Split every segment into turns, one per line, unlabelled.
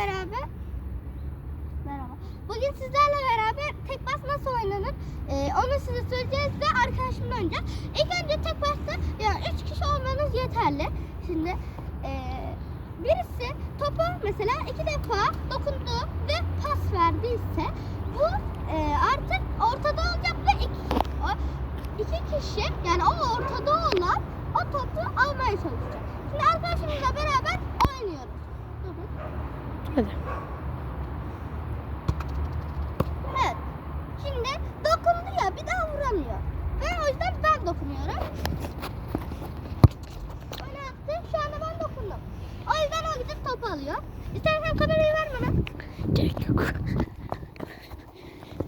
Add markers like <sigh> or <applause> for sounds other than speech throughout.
beraber Merhaba. Bugün sizlerle beraber tek bas nasıl oynanır? Ee, onu size söyleyeceğiz ve arkadaşımla oynayacağız. İlk önce tek basta yani 3 kişi olmanız yeterli. Şimdi ee, birisi topu mesela iki defa dokundu ve pas verdiyse bu ee, artık ortada olacak ve iki, o, iki kişi yani o ortada olan o topu almaya çalışacak. Şimdi arkadaşımızla beraber oynuyoruz.
Hadi.
Evet. Şimdi dokundu ya bir daha vuramıyor. Ben o yüzden ben dokunuyorum. Öyle yaptı. Şu anda ben dokundum. O yüzden o gidip topu alıyor. İstersen kamerayı ver bana.
Gerek yok.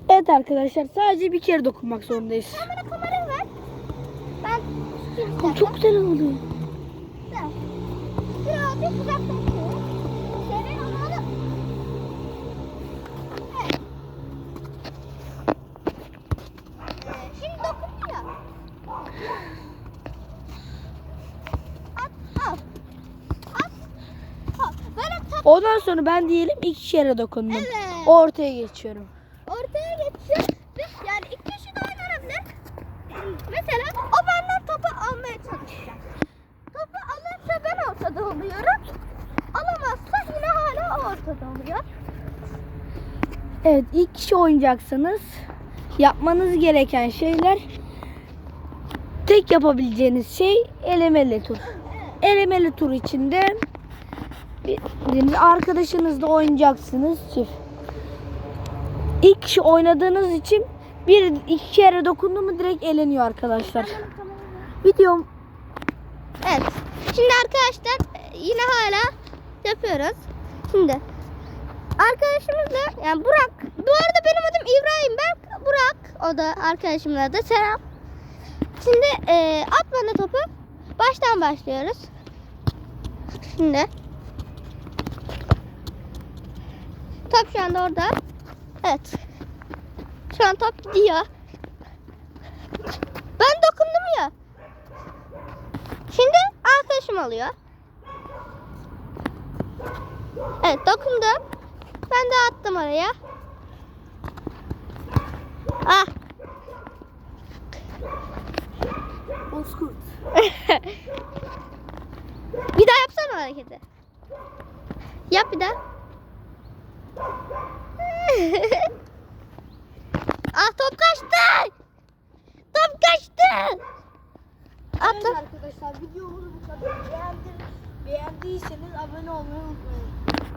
Evet arkadaşlar sadece bir kere dokunmak zorundayız.
Sen bana kamerayı ver. Ben
çok güzel oldu.
Sen. Birazcık uzaklaştır. Senin onu alıp. Evet. Ee, şimdi dokundu ya. At, al. At. Al. Böyle tap.
Ondan sonra ben diyelim iki kere dokundum.
Evet.
Ortaya geçiyorum.
Ortaya geçiyor. Ve yani iki kişi de oynanabilir. Mesela o benden topu almaya çalışacak. Topu alırsa ben ortada oluyorum. Alamazsa yine hala ortada oluyor.
Evet ilk kişi oynayacaksınız. Yapmanız gereken şeyler tek yapabileceğiniz şey elemeli tur. Elemeli tur içinde bildiğiniz arkadaşınızla oynayacaksınız çift. İlk kişi oynadığınız için bir iki kere dokundu mu direkt eleniyor arkadaşlar. Videom
Evet. Şimdi arkadaşlar yine hala yapıyoruz. Şimdi arkadaşımızla yani Burak. Bu arada benim adım İbrahim Berk. Burak o da arkadaşımın adı. Selam. Şimdi e, at bana topu. Baştan başlıyoruz. Şimdi. Top şu anda orada. Evet. Şu an top gidiyor. Ben dokundum ya. Şimdi arkadaşım alıyor. Evet dokundum. Ben de attım oraya. Ah.
Bozkurt. <laughs>
bir daha yapsana hareketi. Yap bir daha. <laughs> ah top kaçtı. Top kaçtı. Attım.
arkadaşlar videomuzu bu kadar beğendim. Beğendiyseniz abone olmayı unutmayın.